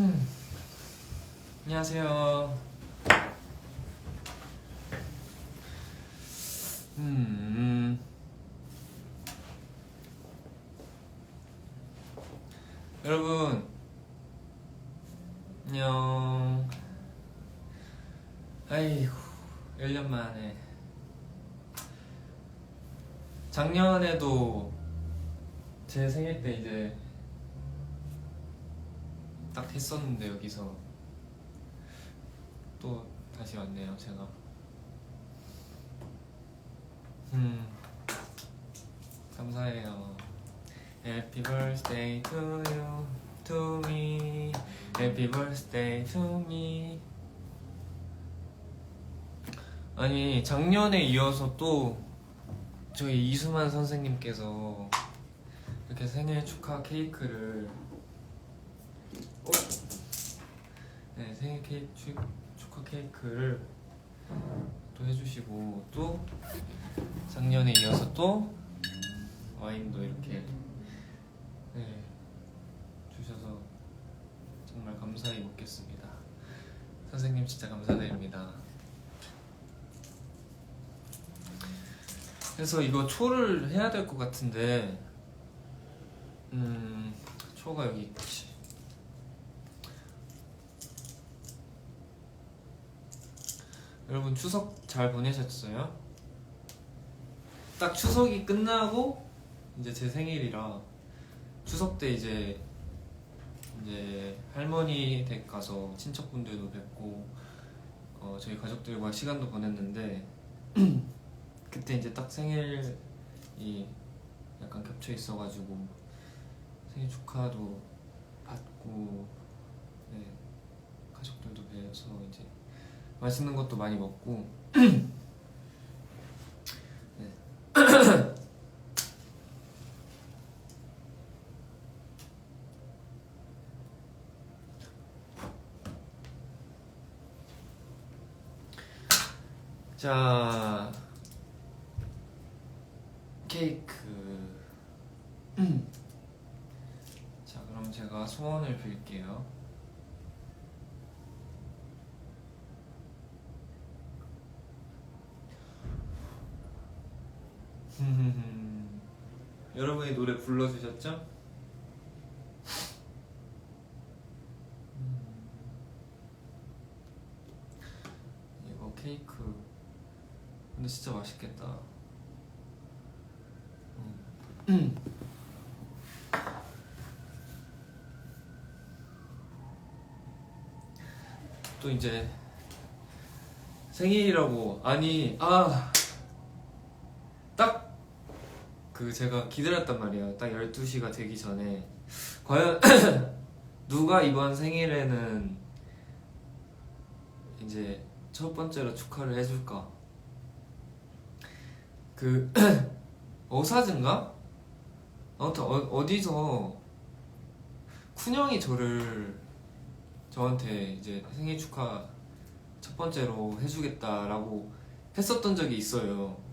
음. 안녕하세요. 음. 여러분 안녕. 아이고 1년 만에 작년에도 제 생일 때 이제 딱 했었는데 여기서 또 다시 왔네요 제가. 음 감사해요. Happy birthday to you to me. Happy birthday to me. 아니 작년에 이어서 또 저희 이수만 선생님께서 이렇게 생일 축하 케이크를 어? 네 생일 케이크 축- 축하 케이크를 또 해주시고 또 작년에 이어서 또 와인도 이렇게 네 주셔서 정말 감사히 먹겠습니다. 선생님 진짜 감사드립니다. 그래서 이거 초를 해야 될 것 같은데 음 초가 여기 있지 여러분 추석 잘 보내셨어요? 딱 추석이 끝나고 이제 제 생일이라 추석 때 이제 이제 할머니 댁 가서 친척분들도 뵙고 어, 저희 가족들과 시간도 보냈는데 그때 이제 딱 생일이 약간 겹쳐 있어가지고 생일 축하도 받고 네, 가족들도 뵈서 이제 맛있는 것도 많이 먹고 네. 자 케이크 자 그럼 제가 소원을 빌게요 여러분이 노래 불러주셨죠? 음. 이거 케이크 근데 진짜 맛있겠다 음. 또 이제 생일이라고 아니 아 딱 그 제가 기다렸단 말이에요 딱 12시가 되기 전에 과연 누가 이번 생일에는 이제 첫 번째로 축하를 해줄까 그 어사진가? 아무튼 어, 어디서 쿤형이 저를 저한테 이제 생일 축하 첫 번째로 해주겠다라고 했었던 적이 있어요.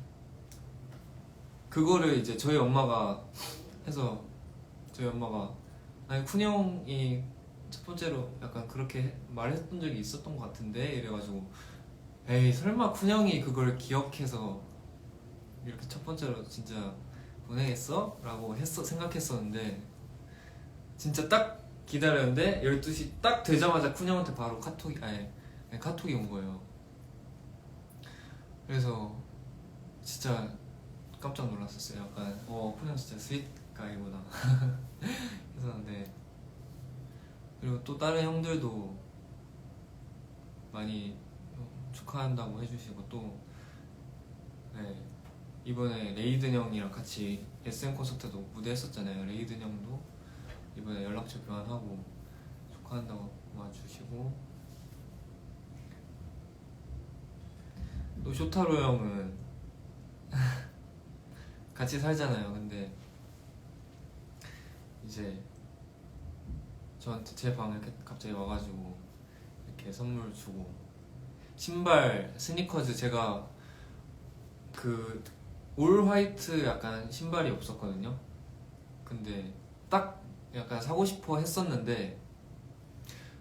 그거를 이제 저희 엄마가 해서 저희 엄마가 아니 쿤 형이 첫 번째로 약간 그렇게 말했던 적이 있었던 것 같은데 이래가지고 에이 설마 쿤 형이 그걸 기억해서 이렇게 첫 번째로 진짜 보내겠어? 라고 했어, 생각했었는데 진짜 딱 기다렸는데 12시 딱 되자마자 쿤 형한테 바로 카톡이 아니, 카톡이 온 거예요 그래서 진짜 깜짝 놀랐었어요. 약간 어 쿤형 진짜 스윗 가이구나. 했었는데 그리고 또 다른 형들도 많이 축하한다고 해주시고 또 네, 이번에 레이든 형이랑 같이 SM 콘서트 때도 무대 했었잖아요. 레이든 형도 이번에 연락처 교환하고 축하한다고 와주시고. 또 쇼타로 형은 같이 살잖아요. 근데 이제 저한테 제 방에 갑자기 와가지고 이렇게 선물 주고 신발 스니커즈 제가 그 올 화이트 약간 신발이 없었거든요. 근데 딱 약간 사고 싶어 했었는데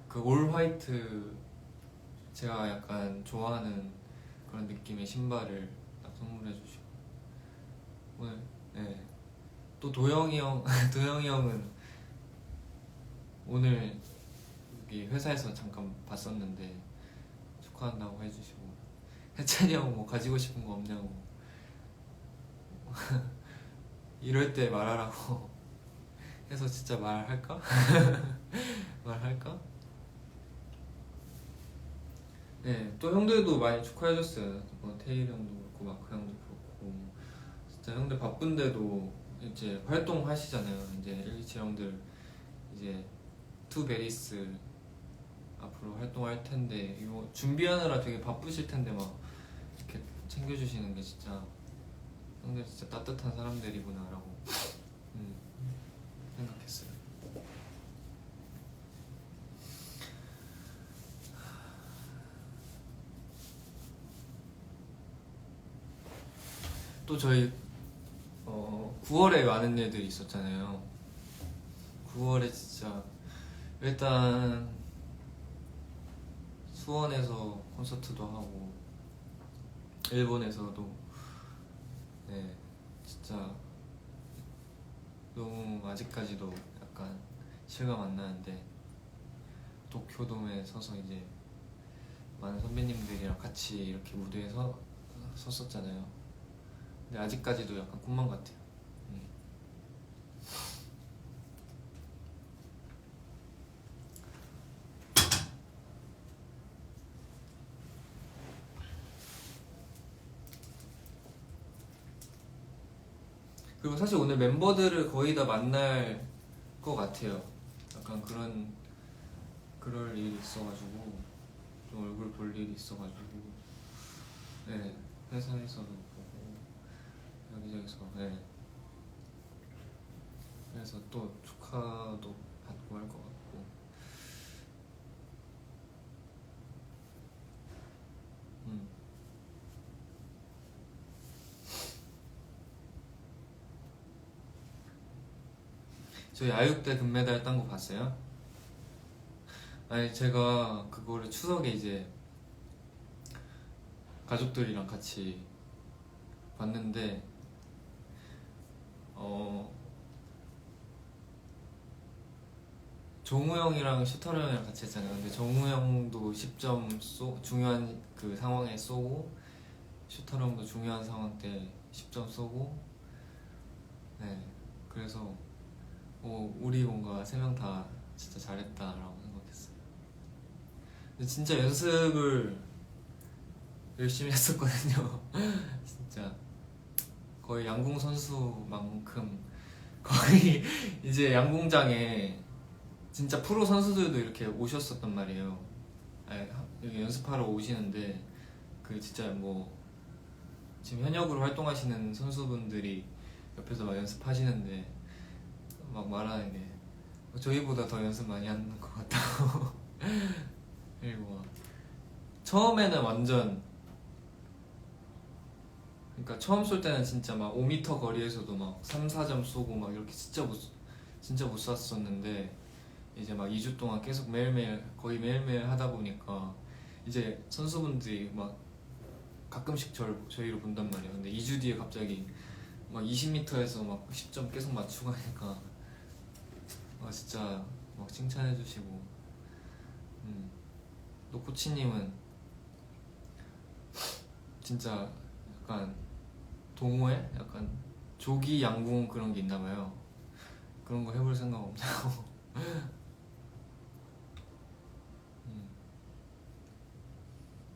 그 올 화이트 제가 약간 좋아하는 그런 느낌의 신발을 딱 선물해 주시고 오늘 네. 또 도영이 형 도영이 형은 오늘 여기 회사에서 잠깐 봤었는데 축하한다고 해주시고 해찬이 형 뭐 가지고 싶은 거 없냐고 이럴 때 말하라고 해서 진짜 말할까? 말할까? 네, 또 형들도 많이 축하해줬어요. 뭐 태일 형도 그렇고 마크 형도 진짜 형들 바쁜데도 이제 활동하시잖아요. 이제 127 형들 이제 투베리스 앞으로 활동할 텐데 이거 준비하느라 되게 바쁘실 텐데 막 이렇게 챙겨주시는 게 진짜 형들 진짜 따뜻한 사람들이구나라고 음, 생각했어요. 또 저희 어, 9월에 많은 일들이 있었잖아요. 9월에 진짜 일단 수원에서 콘서트도 하고 일본에서도 네 진짜 너무 아직까지도 약간 실감 안 나는데 도쿄돔에 서서 이제 많은 선배님들이랑 같이 이렇게 무대에 서, 섰었잖아요. 근데 아직까지도 약간 꿈만 같아요. 음. 그리고 사실 오늘 멤버들을 거의 다 만날 것 같아요. 약간 그런 그럴 일이 있어가지고 좀 얼굴 볼 일이 있어가지고 네 회사에서도 보고 여기저기서 네 그래서 또 축하도 받고 할 것 같고 음. 저희 아육대 금메달 딴 거 봤어요? 아니 제가 그거를 추석에 이제 가족들이랑 같이 봤는데 어 정우 형이랑 슈터러 형이랑 같이 했잖아요. 근데 정우 형도 10점 쏘 중요한 그 상황에 쏘고 슈터러 형도 중요한 상황 때 10점 쏘고 네 그래서 어, 우리 뭔가 세 명 다 진짜 잘했다라고 생각했어요. 근데 진짜 연습을 열심히 했었거든요. 진짜 거의 양궁 선수만큼 거의 이제 양궁장에 진짜 프로 선수들도 이렇게 오셨었단 말이에요. 여기 연습하러 오시는데 그 진짜 뭐 지금 현역으로 활동하시는 선수분들이 옆에서 막 연습하시는데 막 말하는 게 저희보다 더 연습 많이 하는 것 같다고 그리고 막 처음에는 완전 그러니까 처음 쏠 때는 진짜 막 5m 거리에서도 막 3, 4점 쏘고 막 이렇게 진짜 못 진짜 못 쐈었는데 이제 막 2주 동안 계속 매일매일 거의 매일매일 하다 보니까 이제 선수분들이 막 가끔씩 저를 저희를 본단 말이에요. 근데 2주 뒤에 갑자기 막 20m에서 막 10점 계속 맞추고 하니까 아 진짜 막 칭찬해 주시고. 음. 또 코치님은 진짜 약간 동호회? 약간 조기 양궁 그런 게 있나 봐요. 그런 거 해볼 생각 없냐고. 음.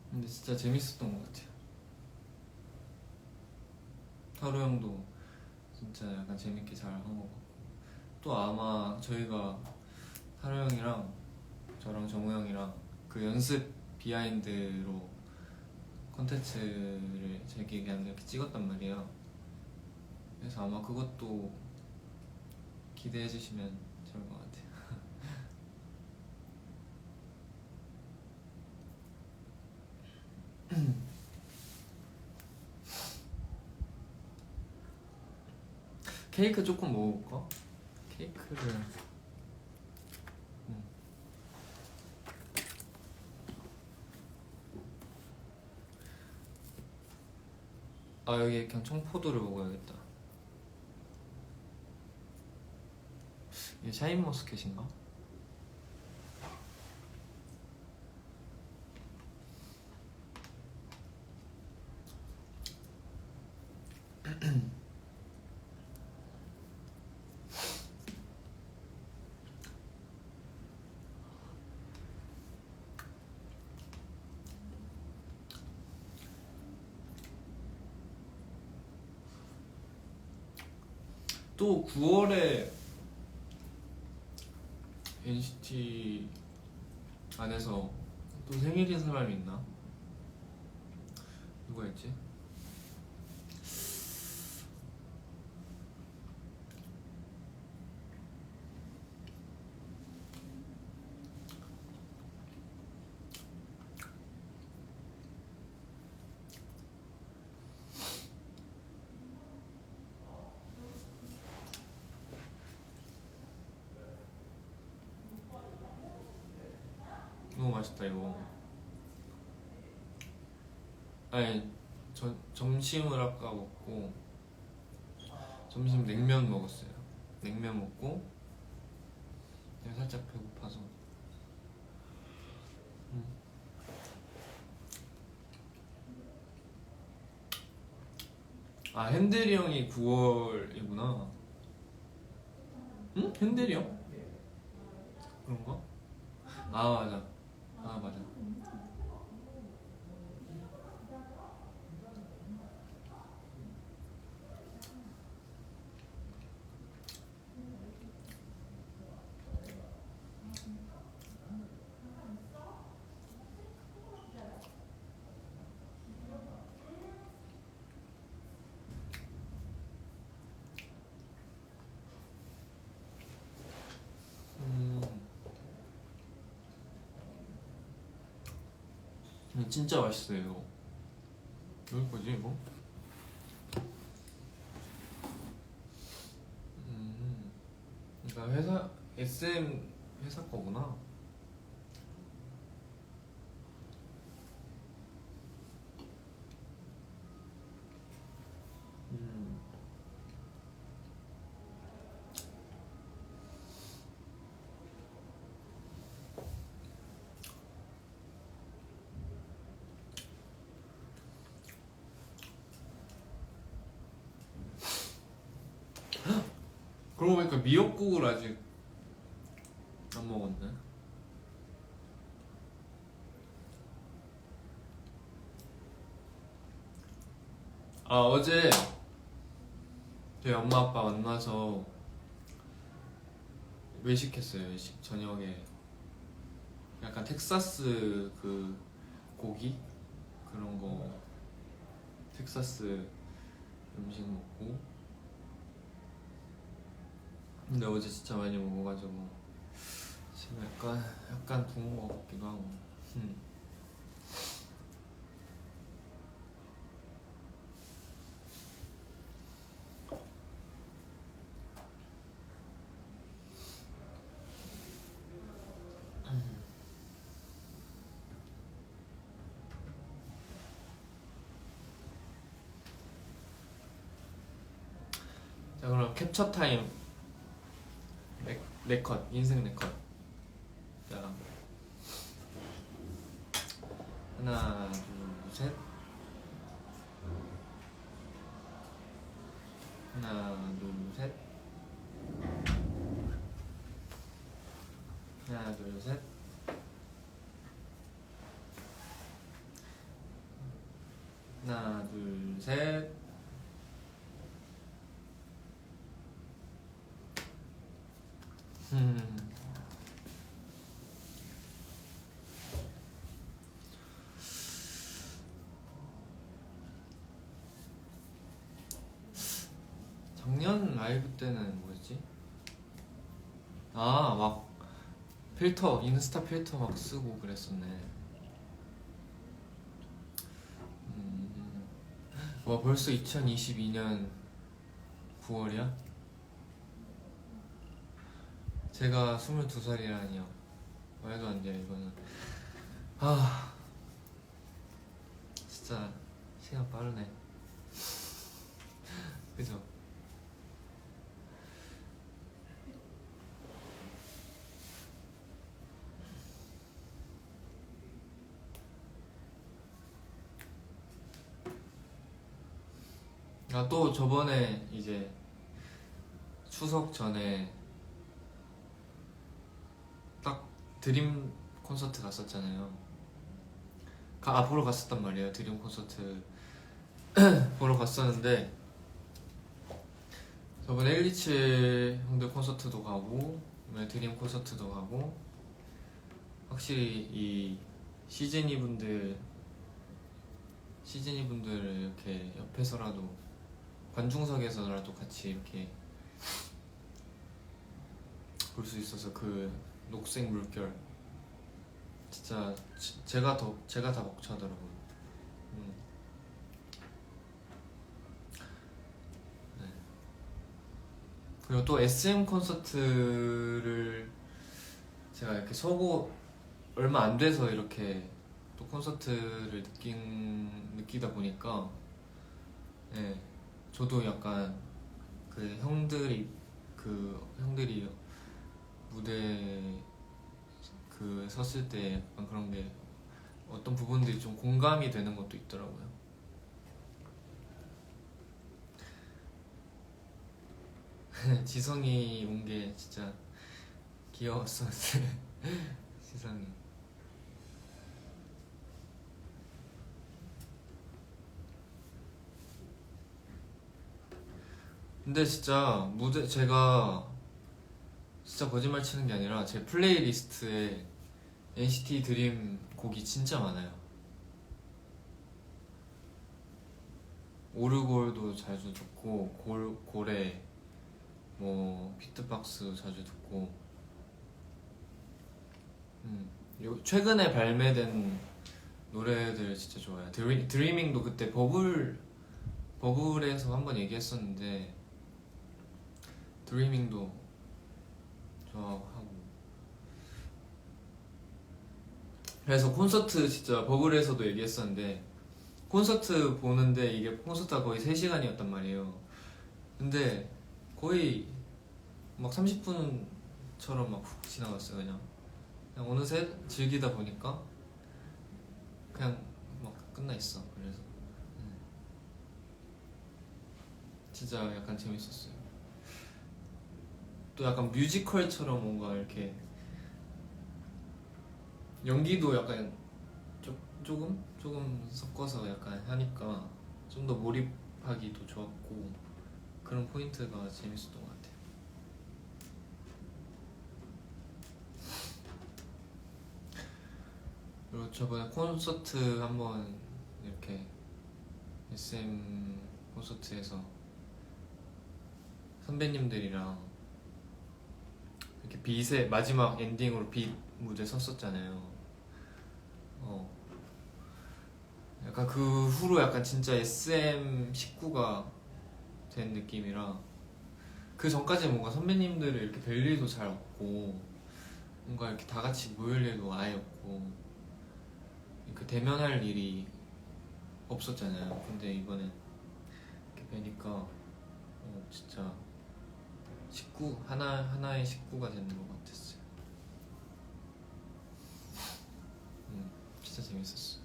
근데 진짜 재밌었던 것 같아요. 타로 형도 진짜 약간 재밌게 잘 한 것 같고 또 아마 저희가 타로 형이랑 저랑 정우 형이랑 그 연습 비하인드로 컨텐츠를 제 기억에 이렇게 찍었단 말이에요. 그래서 아마 그것도 기대해 주시면 좋을 것 같아요. 케이크 조금 먹어볼까? 케이크를. 음. 아 여기 그냥 청포도를 먹어야겠다. 이게 샤인머스켓인가? 또 9월에 NCT 안에서 또 생일인 사람이 있나? 누가 있지? 너무 맛있다 이거. 아니 저 점심을 아까 먹고 점심 냉면 먹었어요. 냉면 먹고 살짝 배고파서. 음. 아 핸들이 형이 9월이구나. 응? 핸들이 형? 그런가? 아 맞아. 아 맞아. 음. 음, 진짜 맛있어요. 이거 여기 뭐지 이거? 음 그러니까 회사 SM 회사 거구나 음 그러고 보니까 미역국을 아직 안 먹었네. 아 어제 저희 엄마 아빠 만나서 외식했어요 외식. 저녁에. 약간 텍사스 그 고기? 그런 거. 텍사스 음식 먹고 근데 어제 진짜 많이 먹어가지고 지금 약간 약간 부은 것 같기도 하고 음. 자 그럼 캡처 타임 네, 네컷 인생 네컷 자 하나 둘셋 하나 둘셋 하나 둘셋 하나 둘셋 음. 작년 라이브 때는 뭐였지? 아, 막 필터, 인스타 필터 막 쓰고 그랬었네. 음. 와, 벌써 2022년 9월이야? 제가 22살이라니요. 말도 안 돼요, 이거는. 아, 진짜 시간 빠르네. 그죠? 아또 저번에 이제 추석 전에 딱 드림 콘서트 갔었잖아요. 가, 아 보러 갔었단 말이에요. 드림 콘서트 보러 갔었는데 저번에 127 형들 콘서트도 가고 이번에 드림 콘서트도 가고 확실히 이 시즈니 분들 시즈니 분들을 이렇게 옆에서라도 관중석에서라도 같이 이렇게 볼 수 있어서 그 녹색 물결 진짜 지- 제가 더 제가 다 벅차더라고요. 음. 네. 그리고 또 SM 콘서트를 제가 이렇게 서고 얼마 안 돼서 이렇게 또 콘서트를 느낀 느끼다 보니까 네, 저도 약간 그 형들이 그 형들이 무대 그 섰을 때 약간 그런 게 어떤 부분들이 좀 공감이 되는 것도 있더라고요. 지성이 온 게 진짜 귀여웠었어요. 지성이. 근데 진짜 무대 제가 진짜 거짓말 치는 게 아니라 제 플레이리스트에 NCT 드림 곡이 진짜 많아요. 오르골도 자주 듣고 골 고래 뭐 비트박스 자주 듣고 음 요, 최근에 발매된 노래들 진짜 좋아요. 드리, 드리밍도 그때 버블 버블에서 한번 얘기했었는데 드리밍도 좋아하고. 그래서 콘서트 진짜 버블에서도 얘기했었는데 콘서트 보는데 이게 콘서트가 거의 3시간이었단 말이에요. 근데 거의 막 30분처럼 막 훅 지나갔어요 그냥. 그냥 어느새 즐기다 보니까 그냥 막 끝나 있어 그래서. 음. 진짜 약간 재밌었어요 또 약간 뮤지컬처럼 뭔가 이렇게 연기도 약간 조, 조금 조금 섞어서 약간 하니까 좀 더 몰입하기도 좋았고 그런 포인트가 재밌었던 것 같아요. 그리고 저번에 콘서트 한번 이렇게 SM 콘서트에서 선배님들이랑 이렇게 빛의 마지막 엔딩으로 빛 무대 섰었잖아요. 어. 약간 그 후로 약간 진짜 SM 식구가 된 느낌이라 그 전까지 뭔가 선배님들을 이렇게 뵐 일도 잘 없고 뭔가 이렇게 다 같이 모일 일도 아예 없고 그 대면할 일이 없었잖아요. 근데 이번에 이렇게 뵈니까 어, 진짜 식구 하나 하나의 식구가 되는 것 같았어요. 음, 진짜 재밌었어.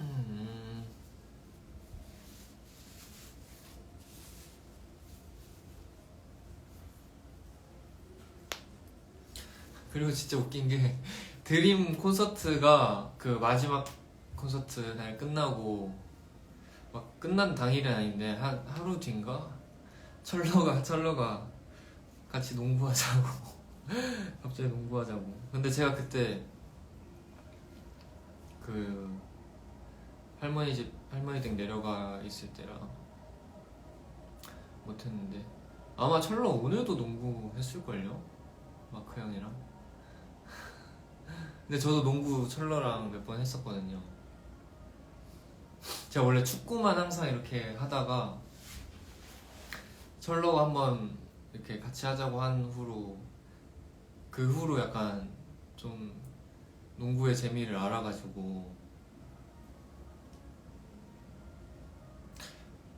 음. 그리고 진짜 웃긴 게 드림 콘서트가 그 마지막 콘서트 날 끝나고 막 끝난 당일은 아닌데 한 하루 뒤인가? 철러가 철러가 같이 농구하자고. 갑자기 농구하자고. 근데 제가 그때 그 할머니 집 할머니 댁 내려가 있을 때라 못했는데. 아마 철러 오늘도 농구 했을걸요? 마크 형이랑 근데 저도 농구 철러랑 몇 번 했었거든요. 제가 원래 축구만 항상 이렇게 하다가 철러가 한번 이렇게 같이 하자고 한 후로 그 후로 약간 좀 농구의 재미를 알아가지고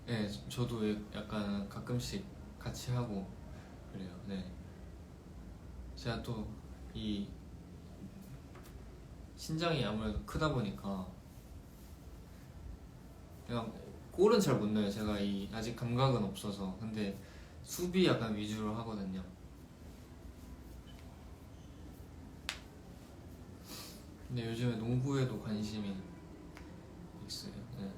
네, 저도 약간 가끔씩 같이 하고 그래요. 네. 제가 또 이 신장이 아무래도 크다 보니까 그냥 골은 잘 못 넣어요. 제가 이 아직 감각은 없어서 근데 수비 약간 위주로 하거든요. 근데 요즘에 농구에도 관심이 있어요. 네.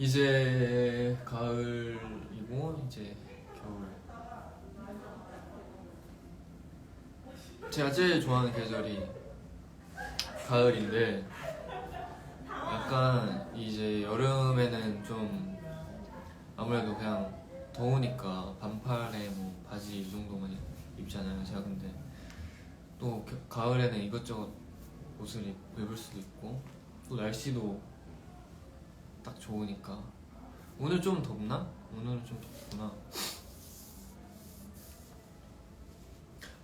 이제 가을이고 이제 겨울. 제가 제일 좋아하는 계절이 가을인데 약간 이제 여름에는 좀 아무래도 그냥 더우니까 반팔에 뭐 바지 이 정도만 입잖아요. 제가 근데 또 겨- 가을에는 이것저것 옷을 입- 입을 수도 있고 또 날씨도 딱 좋으니까 오늘 좀 덥나? 오늘은 좀 덥구나.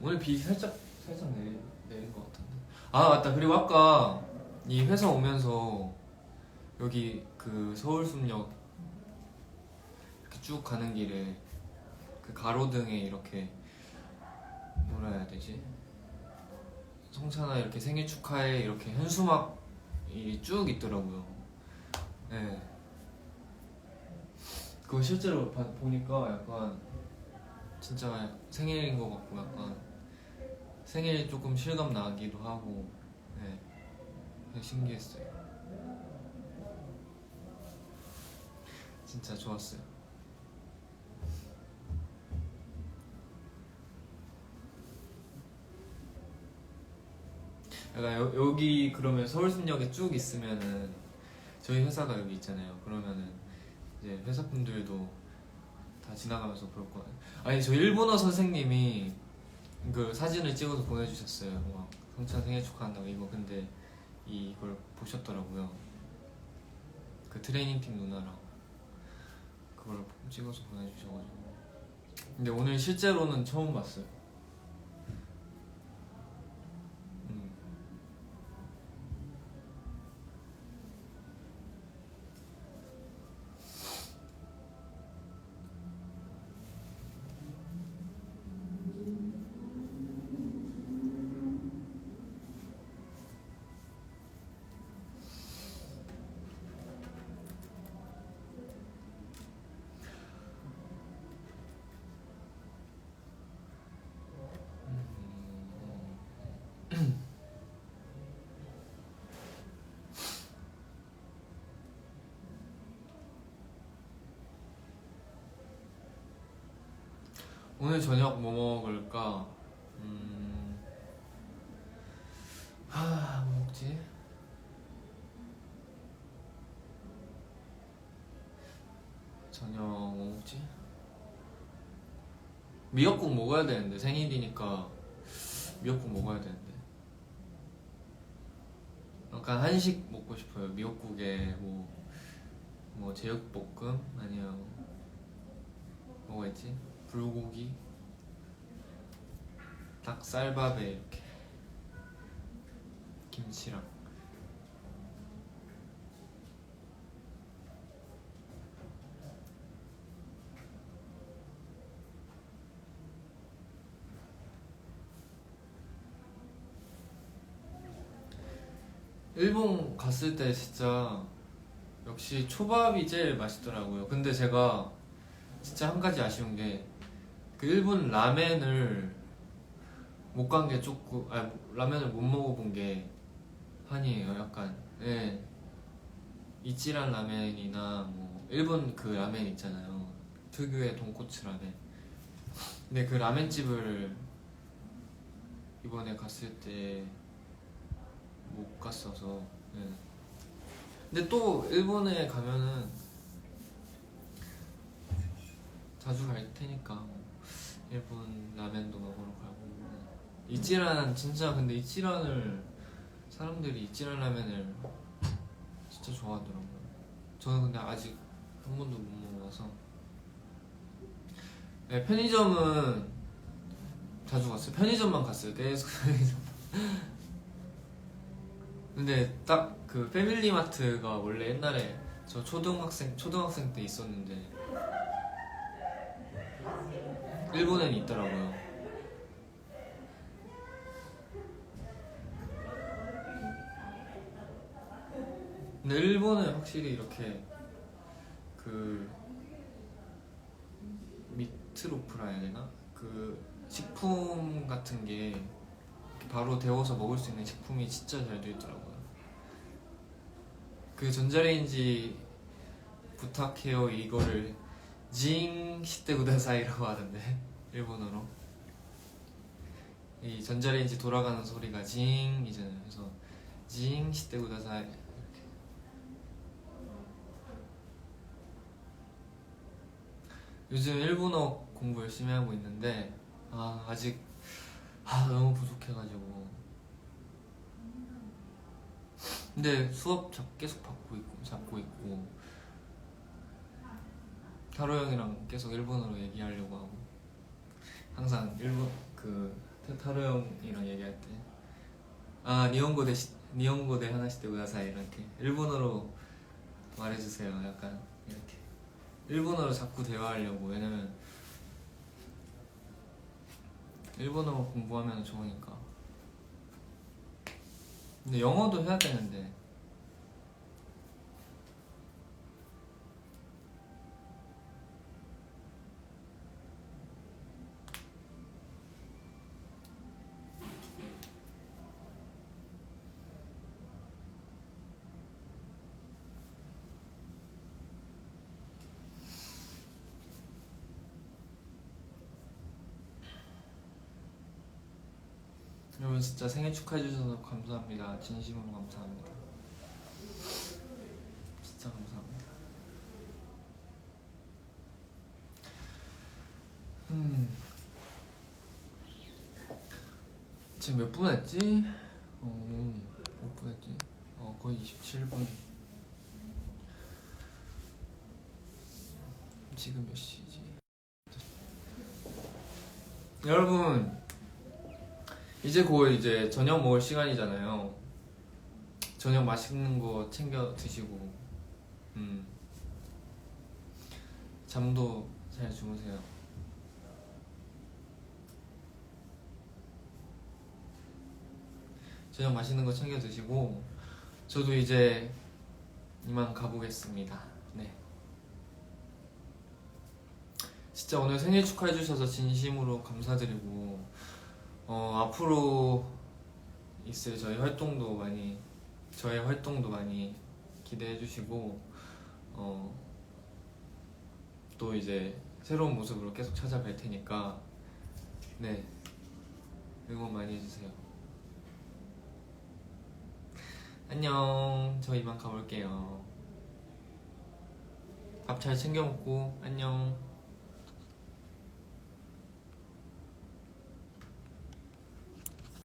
오늘 비 살짝 살짝 내리, 내린 것 같은데. 아 맞다. 그리고 아까 이 회사 오면서 여기 그 서울숲역 이렇게 쭉 가는 길에 그 가로등에 이렇게 뭐라 해야 되지? 성찬아 이렇게 생일 축하해 이렇게 현수막이 쭉 있더라고요. 네. 그거 실제로 봐- 보니까 약간 진짜 생일인 것 같고 약간 생일 조금 실감 나기도 하고 네. 되게 신기했어요. 진짜 좋았어요. 약간 여, 여기 그러면 서울숲역에 쭉 있으면은 저희 회사가 여기 있잖아요. 그러면은 이제 회사 분들도 다 지나가면서 볼 거예요. 아니 저 일본어 선생님이 그 사진을 찍어서 보내주셨어요. 막 성찬 생일 축하한다고 이거 근데 이걸 보셨더라고요. 그 트레이닝 팀 누나랑 그걸 찍어서 보내주셔가지고. 근데 오늘 실제로는 처음 봤어요. 음. 오늘 저녁 뭐 먹을까? 음... 하, 뭐 먹지? 저녁 뭐 먹지? 미역국 먹어야 되는데 생일이니까 미역국 먹어야 되는데 약간 한식 먹고 싶어요 미역국에 뭐, 뭐 제육볶음 아니면 뭐가 있지? 불고기 닭쌀밥에 이렇게 김치랑 일본 갔을 때 진짜 역시 초밥이 제일 맛있더라고요. 근데 제가 진짜 한 가지 아쉬운 게 그 일본 라멘을 못 간 게 조금 아 라멘을 못 먹어본 게 한이에요. 약간 예 이치란 라멘이나 뭐 일본 그 라멘 있잖아요. 특유의 돈코츠 라멘. 근데 그 라멘집을 이번에 갔을 때 못 갔어서 예. 근데 또 일본에 가면은 자주 갈 테니까 뭐 일본 라면도 먹으러 가고 이찌란 진짜 근데 이찌란을 사람들이 이찌란 라면을 진짜 좋아하더라고요. 저는 근데 아직 한 번도 못 먹어봐서 네, 편의점은 자주 갔어요. 편의점만 갔어요. 계속 편의점. 근데 딱 그 패밀리마트가 원래 옛날에 저 초등학생 초등학생 때 있었는데 일본에는 있더라고요. 근데 일본은 확실히 이렇게 그 미트로프라 해야 되나? 그 식품 같은 게 바로 데워서 먹을 수 있는 식품이 진짜 잘 되어 있더라고요. 그 전자레인지 부탁해요 이거를 징 시대 구다사이라고 하던데 일본어로. 이 전자레인지 돌아가는 소리가 징이잖아요. 그래서 징 시대 구다사이 요즘 일본어 공부 열심히 하고 있는데 아 아직 아 너무 부족해가지고. 근데 수업 잡, 계속 받고 있고 잡고 있고 타로 형이랑 계속 일본어로 얘기하려고 하고. 항상 일본 그 타- 타로 형이랑 얘기할 때아 니혼고 대 니혼고 대 하나씩 대 구다사이 이렇게 일본어로 말해주세요. 약간 이렇게. 일본어로 자꾸 대화하려고. 왜냐면 일본어 공부하면 좋으니까. 근데 영어도 해야 되는데 여러분 진짜 생일 축하해 주셔서 감사합니다. 진심으로 감사합니다. 진짜 감사합니다. 음. 지금 몇 분 했지? 어, 몇 분 했지? 어, 거의 27분. 지금 몇 시지? 여러분, 이제 곧 이제 저녁 먹을 시간이잖아요. 저녁 맛있는 거 챙겨 드시고, 음. 잠도 잘 주무세요. 저녁 맛있는 거 챙겨 드시고, 저도 이제 이만 가보겠습니다. 네. 진짜 오늘 생일 축하해 주셔서 진심으로 감사드리고, 어, 앞으로 있을 저희 활동도 많이 저의 활동도 많이 기대해 주시고 어, 또 이제 새로운 모습으로 계속 찾아뵐 테니까 네 응원 많이 해주세요. 안녕 저 이만 가볼게요. 밥 잘 챙겨 먹고 안녕.